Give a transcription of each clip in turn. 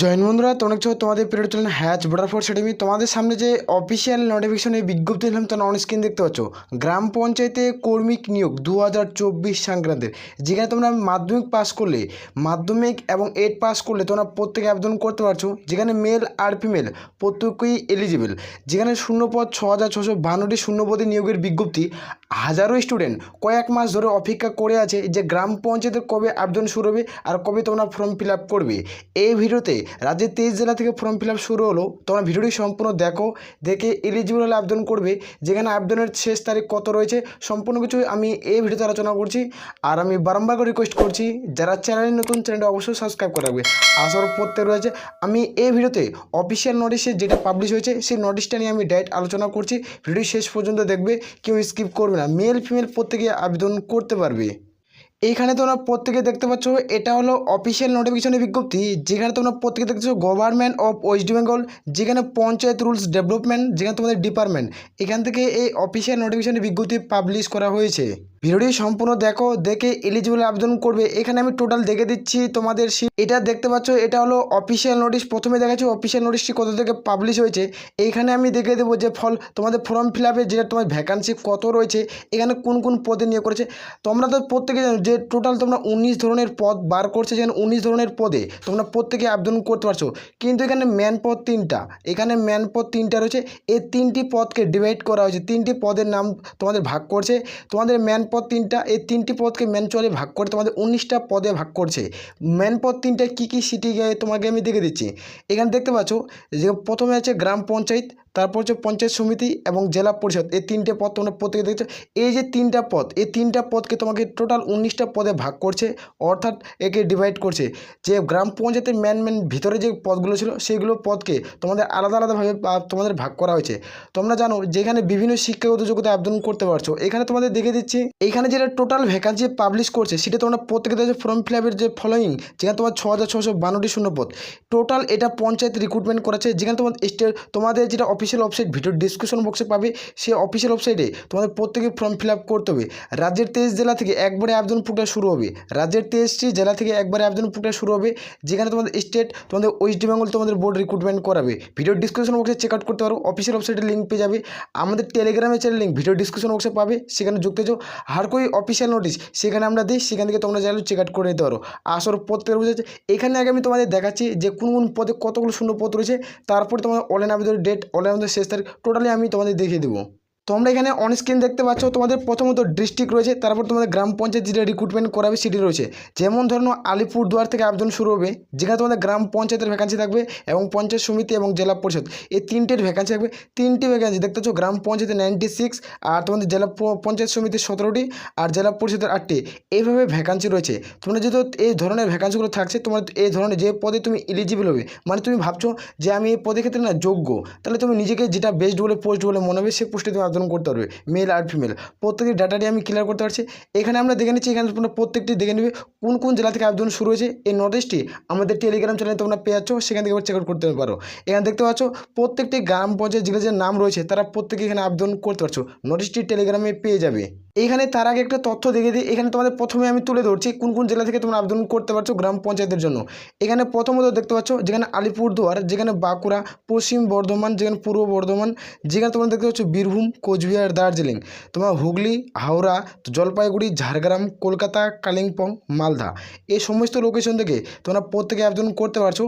Join বন্ধুরা, তোমরা দেখছ তোমাদের পিরিয়ড চলেন হ্যাচ বর্ডার ফোর্স একাডেমি তোমাদের সামনে যে অফিসিয়াল নোটিফিকেশনে বিজ্ঞপ্তি দিলাম, তোমরা অন স্ক্রিন দেখতে পাচ্ছ। গ্রাম পঞ্চায়েতে কর্মিক নিয়োগ দু হাজার চব্বিশ সংক্রান্তের। যেখানে তোমরা মাধ্যমিক পাস করলে, মাধ্যমিক এবং এইট পাস করলে তোমরা প্রত্যেকে আবেদন করতে পারছ, যেখানে মেল আর ফিমেল প্রত্যেকেই এলিজিবল যেখানে শূন্যপদ ছ হাজার ছশো বান্নটি শূন্যপদে নিয়োগের বিজ্ঞপ্তি। হাজারো স্টুডেন্ট কয়েক মাস ধরে অপেক্ষা করে আছে যে গ্রাম পঞ্চায়েতের কবে আবেদন শুরু হবে আর কবে তোমরা ফর্ম ফিল আপ করবে। এই ভিডিওতে রাজ্যের তেইশ জেলা থেকে ফর্ম ফিল শুরু হলো। তোমরা ভিডিওটি সম্পূর্ণ দেখো, দেখে এলিজিবল হলে আবেদন করবে। যেখানে আবেদনের শেষ তারিখ কত রয়েছে, সম্পূর্ণ কিছু আমি এই ভিডিওতে আলোচনা করছি। আর আমি বারম্বার করে রিকোয়েস্ট করছি, যারা চ্যানেলে নতুন চ্যানেলটা অবশ্যই সাবস্ক্রাইব করে রাখবে। আসার প্রত্যেক রয়েছে। আমি এই ভিডিওতে অফিসিয়াল নোটিশে যেটা পাবলিশ হয়েছে, সেই নোটিশটা নিয়ে আমি ডাইরেক্ট আলোচনা করছি। ভিডিও শেষ পর্যন্ত দেখবে, কেউ স্কিপ করবে না। মেল ফিমেল প্রত্যেকে আবেদন করতে পারবে। এইখানে তোমরা প্রত্যেকে দেখতে পাচ্ছ, এটা হলো অফিসিয়াল নোটিফিকেশনের বিজ্ঞপ্তি। যেখানে তোমরা প্রত্যেকে দেখতে পাচ্ছ গভর্নমেন্ট অফ ওয়েস্ট বেঙ্গল যেখানে পঞ্চায়েত রুলস ডেভেলপমেন্ট যেখানে তোমাদের ডিপার্টমেন্ট এখান থেকে এই অফিসিয়াল নোটিফিকেশনের বিজ্ঞপ্তি পাবলিশ করা হয়েছে। ভিডিওটি সম্পূর্ণ দেখো, দেখে এলিজিবল আবেদন করবে। এখানে আমি টোটাল দেখে দিচ্ছি তোমাদের। এটা দেখতে পাচ্ছ, এটা হলো অফিসিয়াল নোটিশ প্রথমে দেখাচ্ছি অফিসিয়াল নোটিশটি কত থেকে পাবলিশ হয়েছে। এইখানে আমি দেখে দেবো যে ফল, তোমাদের ফর্ম ফিল আপে যেটা তোমার ভ্যাকান্সি কত রয়েছে, এখানে কোন কোন পদে নিয়োগ করেছে। তোমরা তো প্রত্যেকে জানো যে টোটাল তোমরা উনিশ ধরনের পদ বার করছে যেখানে উনিশ ধরনের পদে তোমরা প্রত্যেকে আবেদন করতে পারছ। কিন্তু এখানে ম্যান পদ তিনটা, এখানে ম্যান পদ তিনটা রয়েছে। এই তিনটি পদকে ডিভাইড করা হয়েছে। তিনটি পদের নাম তোমাদের ভাগ করছে। তোমাদের ম্যান পদ তিনটা, এই তিনটি পদকে ম্যানচুয়ালি ভাগ করে তোমাদের উনিশটা পদে ভাগ করছে। ম্যান পদ তিনটা কী কী সিটি তোমাকে আমি দেখে দিচ্ছি। এখানে দেখতে পাচ্ছ যে প্রথমে আছে গ্রাম পঞ্চায়েত তারপর হচ্ছে পঞ্চায়েত সমিতি এবং জেলা পরিষদ, এই তিনটে পদ তোমরা প্রত্যেকে দেখছ। এই যে তিনটা পদ, এই তিনটা পদকে তোমাকে টোটাল উনিশটা পদে ভাগ করছে, অর্থাৎ একে ডিভাইড করছে। যে গ্রাম পঞ্চায়েতের ম্যান ম্যান ভিতরে যে পদগুলো ছিল সেইগুলো পদকে তোমাদের আলাদা আলাদাভাবে তোমাদের ভাগ করা হয়েছে। তোমরা জানো যেখানে বিভিন্ন শিক্ষাগত যোগ্যতা আবেদন করতে পারছ, এখানে তোমাদের দেখে দিচ্ছি, এখানে যেটা টোটাল ভ্যাকান্সি পাবলিশ করছে, সেটা তোমরা প্রত্যেকে দেখছ ফর্ম ফিল যে ফলোয়িং যেখানে তোমার ছ হাজার ছশো বান্নটি শূন্যপদ টোটাল এটা পঞ্চায়েত রিক্রুটমেন্ট করেছে, যেখানে তোমার স্টে তোমাদের যেটা অফিসিয়াল ওয়েবসাইট ভিডিও ডিসক্রিপশন বক্সে পাবে, সেই অফিসিয়াল ওয়েবসাইটে তোমাদের প্রত্যেকে ফর্ম ফিল আপ করতে হবে। রাজ্যের তেইশ জেলা থেকে একবারে আবেদন প্রক্রিয়া শুরু হবে। রাজ্যের তেইশটি জেলা থেকে একবারে আবেদন প্রক্রিয়া শুরু হবে, যেখানে তোমাদের স্টেট তোমাদের ওয়েস্ট বেঙ্গল তোমাদের বোর্ড রিক্রুটমেন্ট করাবে। ভিডিও ডিসক্রিপশন বক্সে চেক করতে পারো অফিসিয়াল ওয়েবসাইটের লিঙ্ক পেয়ে যাবে। আমাদের টেলিগ্রামের চ্যানেল লিঙ্ক ভিডিও ডিসক্রিপশন বক্সে পাবে, সেখানে যুক্ত যাও। আর কই অফিসিয়াল নোটিশ সেখানে আমরা দিই, সেখান থেকে তোমরা চাইলে চেক আউট করে নিতে পারো। আসর প্রত্যেকের বুঝেছে এখানে আগে আমি তোমাদের দেখাচ্ছি যে কোন কোন পদে কতগুলো শূন্য পদ রয়েছে, তারপরে তোমাদের অনলাইন আবেদনের ডেট অনলাইন আবেদনের শেষ তারিখ টোটালি আমি তোমাদের দেখিয়ে দেবো। তোমরা এখানে অন স্ক্রিন দেখতে পাচ্ছ তোমাদের প্রথমত ডিস্ট্রিক্ট রয়েছে, তারপর তোমাদের গ্রাম পঞ্চায়েত যেটা রিক্রুটমেন্ট করাবে সেটি রয়েছে। যেমন ধরুন আলিপুরদুয়ার থেকে আবেদন শুরু হবে, যেখানে তোমাদের গ্রাম পঞ্চায়েতের ভ্যাকান্সি থাকবে এবং পঞ্চায়েত সমিতি এবং জেলা পরিষদ। এই তিনটের ভ্যাকান্সি থাকবে। তিনটি ভ্যাকান্সি দেখতে পাচ্ছ গ্রাম পঞ্চায়েতে নাইনটি সিক্স আর তোমাদের জেলা পঞ্চায়েত সমিতির সতেরোটি আর জেলা পরিষদের আটটি। এইভাবে ভ্যাকান্সি রয়েছে। তোমরা যেহেতু এই ধরনের ভ্যাকান্সিগুলো থাকছে, তোমার এই ধরনের যে পদে তুমি এলিজিবল হবে মানে তুমি ভাবছ যে আমি এই পদের ক্ষেত্রে না যোগ্য, তাহলে তুমি নিজেকে যেটা বেস্ট বলে পোস্ট বলে মনে হবে, সেই পোস্টে তুমি আবেদন করতে পারবে মেল আর ফিমেল প্রত্যেকের ডাটাটি আমি ক্লিয়ার করতে পারছি। এখানে আমরা দেখে নিচ্ছি, এখানে তোমরা প্রত্যেকটি দেখে নেবে কোন কোন জেলা থেকে আবেদন শুরু হয়েছে। এই নোটিশটি আমাদের টেলিগ্রাম চ্যানেলে তোমরা পেয়ে যাচ্ছ, সেখান থেকে চেক আউট করতে পারো। এখানে দেখতে পাচ্ছ, প্রত্যেকটি গ্রাম পঞ্চায়েত জেলার যে নাম রয়েছে, তারা প্রত্যেকে এখানে আবেদন করতে পারছ। নোটিশটি টেলিগ্রামে পেয়ে যাবে। এইখানে তার আগে একটা তথ্য দেখে দিই। এখানে তোমাদের প্রথমে আমি তুলে ধরছি কোন কোন জেলা থেকে তোমরা আবেদন করতে পারছ গ্রাম পঞ্চায়েতের জন্য। এখানে প্রথমত দেখতে পাচ্ছ যেখানে আলিপুরদুয়ার, যেখানে বাঁকুড়া, পশ্চিম বর্ধমান, যেখানে পূর্ব বর্ধমান, যেখানে তোমরা দেখতে পাচ্ছ বীরভূম, কোচবিহার, দার্জিলিং। তোমার হুগলি, হাওড়া, জলপাইগুড়ি, ঝাড়গ্রাম, কলকাতা, কালিম্পং, মালদা। এই সমস্ত লোকেশন থেকে তোমরা প্রত্যেকে আবেদন করতে পারছ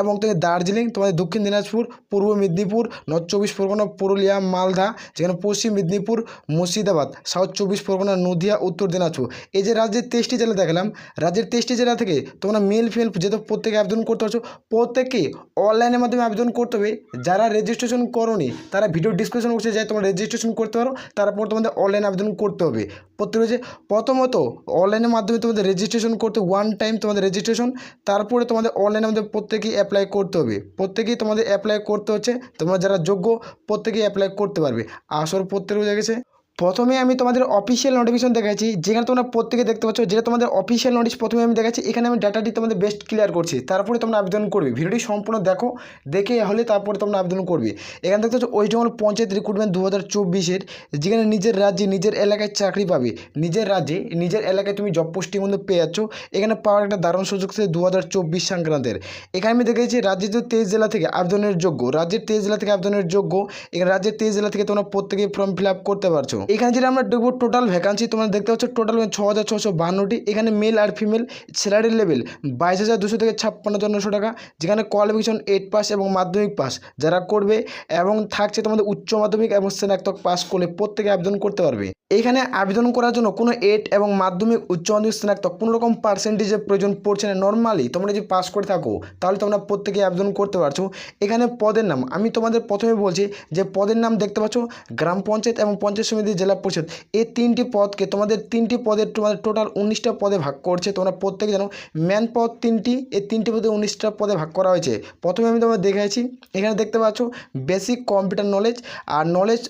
এবং তুমি দার্জিলিং, তোমাদের দক্ষিণ দিনাজপুর, পূর্ব মেদিনীপুর নর্থ চব্বিশ পরগনা, পুরুলিয়া, মালদা, যেখানে পশ্চিম মেদিনীপুর, মুর্শিদাবাদ সাউথ চব্বিশ পরগনা, নদিয়া, উত্তর দিনাজপুর। এই যে রাজ্যের তেইশটি জেলা দেখালাম, রাজ্যের তেইশটি জেলা থেকে তোমরা মেল ফিমেল যেহেতু প্রত্যেকে আবেদন করতে পারছ প্রত্যেকে অনলাইনের মাধ্যমে আবেদন করতে হবে। যারা রেজিস্ট্রেশন করনি, তারা ভিডিও ডিসক্রিপশন বক্সে যায়, তোমরা রেজিস্ট্রেশন করতে পারো, তারপর তোমাদের অনলাইন আবেদন করতে হবে। প্রত্যেক হচ্ছে প্রথমত অনলাইনের মাধ্যমে তোমাদের রেজিস্ট্রেশন করতে ওয়ান টাইম তোমাদের রেজিস্ট্রেশন তারপরে তোমাদের অনলাইনের মধ্যে প্রত্যেকেই অ্যাপ্লাই করতে হবে। প্রত্যেকেই তোমাদের অ্যাপ্লাই করতে হচ্ছে, তোমরা যারা যোগ্য, প্রত্যেকেই অ্যাপ্লাই করতে পারবে। আসর প্রত্যেক হয়ে গেছে। প্রথমে আমি তোমাদের অফিসিয়াল নোটিফিকেশন দেখাচ্ছি যেখানে তোমরা প্রত্যেকে দেখতে পাচ্ছ যেটা তোমাদের অফিসিয়াল নোটিশ প্রথমে আমি দেখাচ্ছি এখানে আমি ডাটাটি তোমাদের বেস্ট ক্লিয়ার করছি, তারপরে তোমরা আবেদন করবে। ভিডিওটি সম্পূর্ণ দেখো, দেখে হলে তারপরে তোমরা আবেদন করবে। এখানে দেখতে পাচ্ছ ওয়েস্ট বেঙ্গল পঞ্চায়েত রিক্রুটমেন্ট দু হাজার চব্বিশের, যেখানে নিজের রাজ্যে নিজের এলাকায় চাকরি পাবে। নিজের রাজ্যে, নিজের এলাকায় তুমি জব পোস্টিং মধ্যে পেয়ে যাচ্ছ। এখানে পাওয়ার একটা দারুণ সুযোগ আছে দু হাজার চব্বিশ সংক্রান্তের। এখানে আমি দেখেছি রাজ্যের যে তেইশ জেলা থেকে আবেদনের যোগ্য, রাজ্যের তেইশ জেলা থেকে আবেদনের যোগ্য, এখানে রাজ্যের তেইশ জেলা থেকে তোমরা প্রত্যেকে ফর্ম ফিল আপ করতে পারছ। এখানে যেটা আমরা দেখব টোটাল ভ্যাকান্সি তোমরা দেখতে পাচ্ছ টোটাল ছ হাজার ছশো বান্নটি। এখানে মেল আর ফিমেল স্যালারি লেভেল বাইশ হাজার দুশো থেকে ছাপ্পান্ন নশো টাকা, যেখানে কোয়ালিফিকেশন এইট পাস এবং মাধ্যমিক পাস যারা করবে এবং থাকছে তোমাদের উচ্চ মাধ্যমিক এবং স্নাতক পাস করলে প্রত্যেকে আবেদন করতে পারবে। এইখানে আবেদন করার জন্য কোনো এইট এবং মাধ্যমিক, উচ্চ মাধ্যমিক, স্নাতক কোনো রকম পার্সেন্টেজের প্রয়োজন পড়ছে না। নর্মালি তোমরা যদি পাস করে থাকো, তাহলে তোমরা প্রত্যেকে আবেদন করতে পারছ। এখানে পদের নাম, আমি তোমাদের প্রথমে বলছি যে পদের নাম দেখতে পাচ্ছ, গ্রাম পঞ্চায়েত এবং পঞ্চায়েত সমিতি জেলা পরিষদ। এই তিনটি পদকে তোমাদের তিনটি পদের তোমাদের টোটাল উনিশটা পদে ভাগ করছে। তোমরা প্রত্যেকে জানো ম্যান পদ তিনটি, এই তিনটি পদে উনিশটা পদে ভাগ করা হয়েছে। প্রথমে আমি তোমাদের দেখাইছি এখানে দেখতে পাচ্ছ বেসিক কম্পিউটার নলেজ আর নলেজ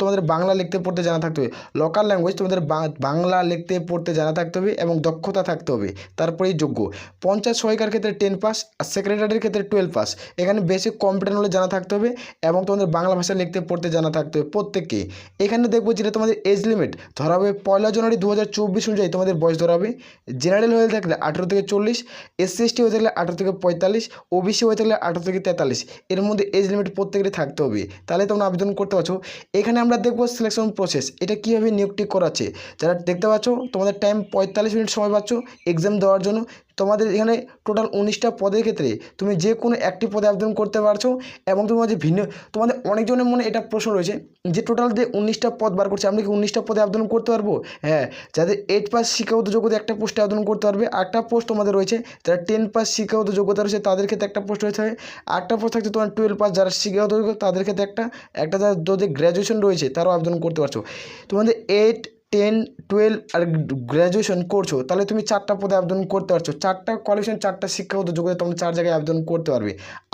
তোমাদের বাংলা লিখতে পড়তে জানা থাকতে হবে। লোকাল ল্যাঙ্গুয়েজ তোমাদের বাংলা লিখতে, পড়তে জানা থাকতে হবে এবং দক্ষতা থাকতে হবে। তারপরেই যোগ্য। পঞ্চায়েত সহায়িকার ক্ষেত্রে টেন পাস আর সেক্রেটারির ক্ষেত্রে টুয়েলভ পাস এখানে বেসিক কম্পিউটার নলেজ জানা থাকতে হবে এবং তোমাদের বাংলা ভাষা লিখতে, পড়তে জানা থাকতে হবে প্রত্যেককে। এখানে দেখব যেটা তোমাদের এজ লিমিট ধরা হবে পয়লা জানুয়ারি দু হাজার চব্বিশ অনুযায়ী তোমাদের বয়স ধরা হবে। জেনারেল হয়ে থাকলে আঠেরো থেকে চল্লিশ এসসি এসটি হয়ে থাকলে আঠেরো থেকে পঁয়তাল্লিশ ওবিসি হয়ে থাকলে আঠেরো থেকে তেতাল্লিশ। এর মধ্যে এজ লিমিট প্রত্যেকেরই থাকতে হবে। তাহলে তোমরা আবেদন করতে পারছ। এখানে আমরা দেখব সিলেকশন প্রসেস এটা কীভাবে নিয়োগটি করাচ্ছে। যারা দেখতে পাচ্ছ তোমাদের টাইম পঁয়তাল্লিশ মিনিট সময় পাচ্ছ এক্সাম দেওয়ার জন্য। তোমাদের এখানে টোটাল উনিশটা পদের ক্ষেত্রে তুমি যে কোনো একটি পদে আবেদন করতে পারছ এবং তোমার যে ভিন্ন তোমাদের অনেকজনের মনে এটা প্রশ্ন রয়েছে যে টোটাল যে উনিশটা পদ বার করছে, আমরা কি উনিশটা পদে আবেদন করতে পারব? হ্যাঁ যাদের এইট পাস শিক্ষাগত যোগ্যতা একটা পোস্টে আবেদন করতে পারবে আরেকটা পোস্ট তোমাদের রয়েছে, যারা টেন পাস শিক্ষাগত যোগ্যতা রয়েছে তাদের ক্ষেত্রে একটা পোস্ট রয়েছে আরেকটা পোস্ট থাকছে তোমার টুয়েলভ পাস যারা শিক্ষাগত যোগ্যতা তাদের ক্ষেত্রে একটা একটা যাদের গ্র্যাজুয়েশন রয়েছে তারাও আবেদন করতে পারছ। তোমাদের এইট টেন, টুয়েলভ আর গ্র্যাজুয়েশন করছ, তাহলে তুমি চারটা পদে আবেদন করতে পারছ। চারটা কোয়ালিফিকেশন চারটা শিক্ষাগত যোগ্যতা তোমরা চার জায়গায় আবেদন করতে পারবে।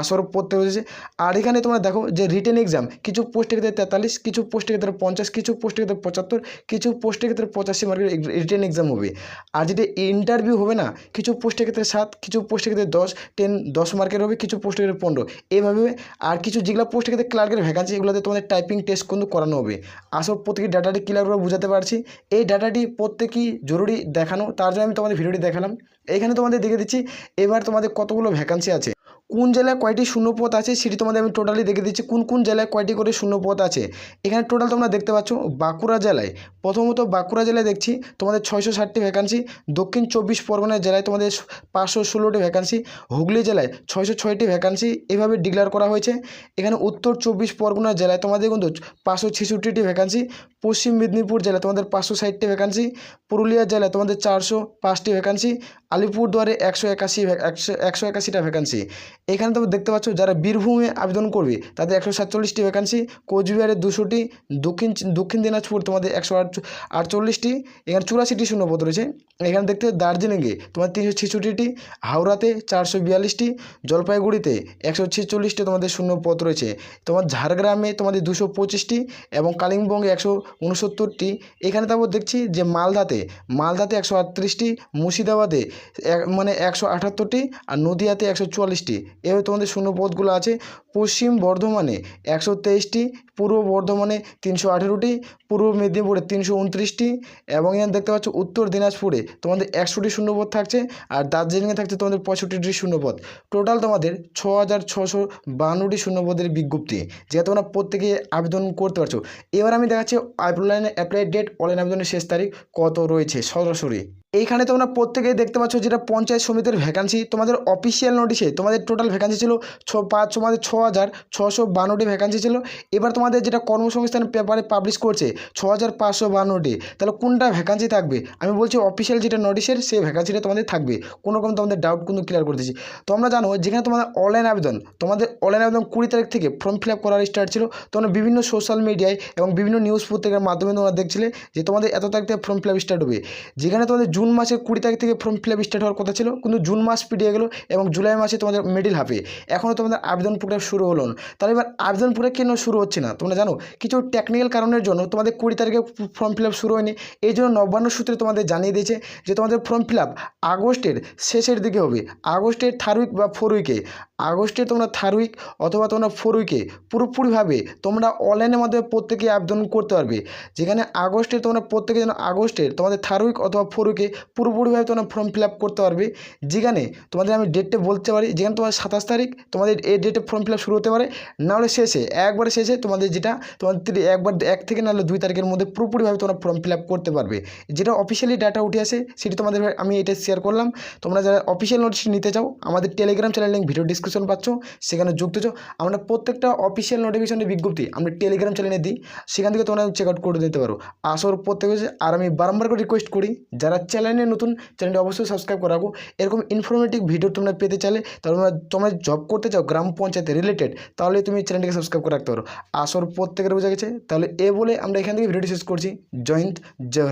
আসর পড়তে হয়েছে আর এখানে তোমরা দেখো যে রিটেন এক্সাম কিছু পোস্টের ক্ষেত্রে তেতাল্লিশ, কিছু পোস্টের ক্ষেত্রে পঞ্চাশ, কিছু পোস্টের ক্ষেত্রে পঁচাত্তর, কিছু পোস্টের ক্ষেত্রে পঁচাশি মার্কের রিটেন এক্সাম হবে। আর যেটা ইন্টারভিউ হবে না, কিছু পোস্টের ক্ষেত্রে সাত, কিছু পোস্টের ক্ষেত্রে দশ টেন দশ মার্কের হবে, কিছু পোস্টের ক্ষেত্রে পনেরো। এইভাবে আর কিছু যেগুলো পোস্টের ক্ষেত্রে ক্লার্কের ভ্যাকান্সি এগুলোতে তোমাদের টাইপিং টেস্ট কিন্তু করানো হবে। আসল প্রত্যেকে ডাটাটি ক্লিয়ার করে বুঝাতে পারছি এই ডাটাটি প্রত্যেকই জরুরি দেখানো। তার জন্য আমি তোমাদের ভিডিওটি দেখালাম। এইখানে তোমাদের দেখে দিচ্ছি, এবার তোমাদের কতগুলো ভ্যাকান্সি আছে। কোন জেলায় কয়টি শূন্যপথ আছে সেটি তোমাদের আমি টোটালি দেখে দিচ্ছি। কোন কোন জেলায় কয়টি করে শূন্যপথ আছে? এখানে টোটাল তোমরা দেখতে পাচ্ছ বাঁকুড়া জেলায়। প্রথমত বাঁকুড়া জেলায় দেখছি, তোমাদের ছয়শো ষাটটি ভ্যাকান্সি দক্ষিণ চব্বিশ পরগনা জেলায় তোমাদের পাঁচশো ষোলোটি ভ্যাকান্সি হুগলি জেলায় ছয়শো ছয়টি ভ্যাকান্সি এভাবে ডিক্লেয়ার করা হয়েছে। এখানে উত্তর চব্বিশ পরগনা জেলায় তোমাদের কিন্তু পাঁচশো ছেষট্টিটি ভ্যাকান্সি পশ্চিম মেদিনীপুর জেলায় তোমাদের পাঁচশো ষাটটি ভ্যাকান্সি পুরুলিয়া জেলায় তোমাদের চারশো পাঁচটি ভ্যাকান্সি আলিপুরদুয়ারে একশো একাশি একশো একশো একাশিটা ভ্যাকান্সি এখানে তোমরা দেখতে পাচ্ছ, যারা বীরভূমে আবেদন করবে, তাদের একশো সাতচল্লিশটি ভ্যাকান্সি কোচবিহারে দুশোটি, দক্ষিণ দক্ষিণ দিনাজপুর তোমাদের একশো আট- আটচল্লিশটি, এখানে চুরাশিটি শূন্যপদ রয়েছে। এখানে দেখতে দার্জিলিংয়ে তোমার তিনশো ছেষট্টিটি, হাওড়াতে চারশো বিয়াল্লিশটি, জলপাইগুড়িতে একশো ছেচল্লিশটি তোমাদের শূন্যপদ রয়েছে। তোমার ঝাড়গ্রামে তোমাদের দুশো পঁচিশটি এবং কালিম্পংয়ে একশো উনসত্তরটি। এখানে তারপর দেখছি যে মালদাতে মালদাতে একশো আটত্রিশটি, মুর্শিদাবাদে মানে একশো আটাত্তরটি আর নদিয়াতে একশো চুয়াল্লিশটি। এভাবে তোমাদের শূন্যপদগুলো আছে। পশ্চিম বর্ধমানে একশো তেইশটি, পূর্ব বর্ধমানে তিনশো আঠেরোটি, পূর্ব মেদিনীপুরে তিনশো উনত্রিশটি এবং এখানে দেখতে পাচ্ছ উত্তর দিনাজপুরে তোমাদের একশোটি শূন্যপদ থাকছে আর দার্জিলিংয়ে থাকছে তোমাদের পঁয়ষট্টিটি শূন্যপদ। টোটাল তোমাদের ছ হাজার ছশো বান্নটি শূন্যপদের বিজ্ঞপ্তি যেটা তোমরা প্রত্যেকে আবেদন করতে পারছ। এবার আমি দেখাচ্ছি অনলাইনে অ্যাপ্লাই ডেট অনলাইন আবেদনের শেষ তারিখ কত রয়েছে সরাসরি। এইখানে তোমরা প্রত্যেকেই দেখতে পাচ্ছ যেটা পঞ্চায়েত সমিতির ভ্যাকান্সি তোমাদের অফিসিয়াল নোটিশে তোমাদের টোটাল ভ্যাকান্সি ছিল ছ, পাঁচ, তোমাদের ছ হাজার ছশো বান্নটি ভ্যাকান্সি ছিল। এবার তোমাদের যেটা কর্মসংস্থান পেপারে পাবলিশ করছে, ছ হাজার পাঁচশো বান্নটি, তাহলে কোনটা ভ্যাকান্সি থাকবে? আমি বলছি অফিসিয়াল যেটা নোটিশের সেই ভ্যাকান্সিটা তোমাদের থাকবে। কোনো রকম তোমাদের ডাউট কিন্তু ক্লিয়ার করে দিচ্ছি তোমরা জানো যেখানে তোমাদের অনলাইন আবেদন, তোমাদের অনলাইন আবেদন কুড়ি তারিখ থেকে ফর্ম ফিল আপ করার স্টার্ট ছিল। তোমরা বিভিন্ন সোশ্যাল মিডিয়ায় এবং বিভিন্ন নিউজ পত্রিকার মাধ্যমে তোমরা দেখছিলে যে তোমাদের এত তারিখ থেকে ফর্ম ফিল আপ স্টার্ট হবে। যেখানে তোমাদের জুন মাসের কুড়ি তারিখ থেকে ফর্ম ফিল আপ স্টার্ট হওয়ার কথা ছিল, কিন্তু জুন মাস পেরিয়ে গেলো এবং জুলাই মাসে তোমাদের মিডিল হাফে এখনও তোমাদের আবেদন প্রক্রিয়া শুরু হলো না। তাহলে এবার আবেদন প্রক্রিয়া কেন শুরু হচ্ছে না? তোমরা জানো, কিছু টেকনিক্যাল কারণের জন্য তোমাদের কুড়ি তারিখে ফর্ম ফিল আপ শুরু হয়নি। এই জন্য নবান্ন সূত্রে তোমাদের জানিয়ে দিয়েছে যে তোমাদের ফর্ম ফিল আপ আগস্টের শেষের দিকে হবে। আগস্টের থার্ড উইক বা ফোর উইকে আগস্টে তোমরা থার্ড উইক অথবা তোমরা ফোর উইকে পুরোপুরিভাবে তোমরা অনলাইনের মাধ্যমে প্রত্যেকে আবেদন করতে পারবে। যেখানে আগস্টে তোমরা প্রত্যেকে যেন আগস্টের তোমাদের থার্ড উইক অথবা ফোর উইকে পুরোপুরিভাবে তোমরা ফর্ম ফিল করতে পারবে। যেখানে তোমাদের আমি ডেটটা বলতে পারি, যেখানে তোমার সাতাশ তারিখ তোমাদের এই ডেটে ফর্ম ফিল শুরু হতে পারে। নাহলে শেষে, একবারে শেষে তোমাদের যেটা তোমাদের একবার এক থেকে নাহলে দুই তারিখের মধ্যে পুরোপুরিভাবে তোমরা ফর্ম ফিল করতে পারবে। যেটা অফিসিয়ালি ডাটা উঠে আসে, সেটি তোমাদের আমি এটা শেয়ার করলাম। তোমরা যারা অফিসিয়াল নোটিশ নিতে চাও, আমাদের Telegram channel link video description পাচ্ছ, সেখানে যুক্ত চাও আমরা প্রত্যেকটা অফিসিয়াল নোটিফিকেশনের বিজ্ঞপ্তি আমরা টেলিগ্রাম চ্যানেলে দিই, সেখান থেকে তোমরা চেক আউট করে দিতে পারো। আসর প্রত্যেক হচ্ছে আর আমি বারম্বার করে রিকোয়েস্ট করি, যারা চ্যানেলে নতুন চ্যানেলটি অবশ্যই সাবস্ক্রাইব করে রাখো। এরকম ইনফরমেটিভ ভিডিও তোমরা পেতে চাইলে তাহলে তোমরা তোমরা জব করতে চাও গ্রাম পঞ্চায়েতে রিলেটেড তাহলে তুমি চ্যানেলটিকে সাবস্ক্রাইব করে রাখতে পারো। আসর প্রত্যেকের বোঝা গেছে, তাহলে এ বলে আমরা এখান থেকে ভিডিওটি শেষ করছি। জয় হিন্দ, জয়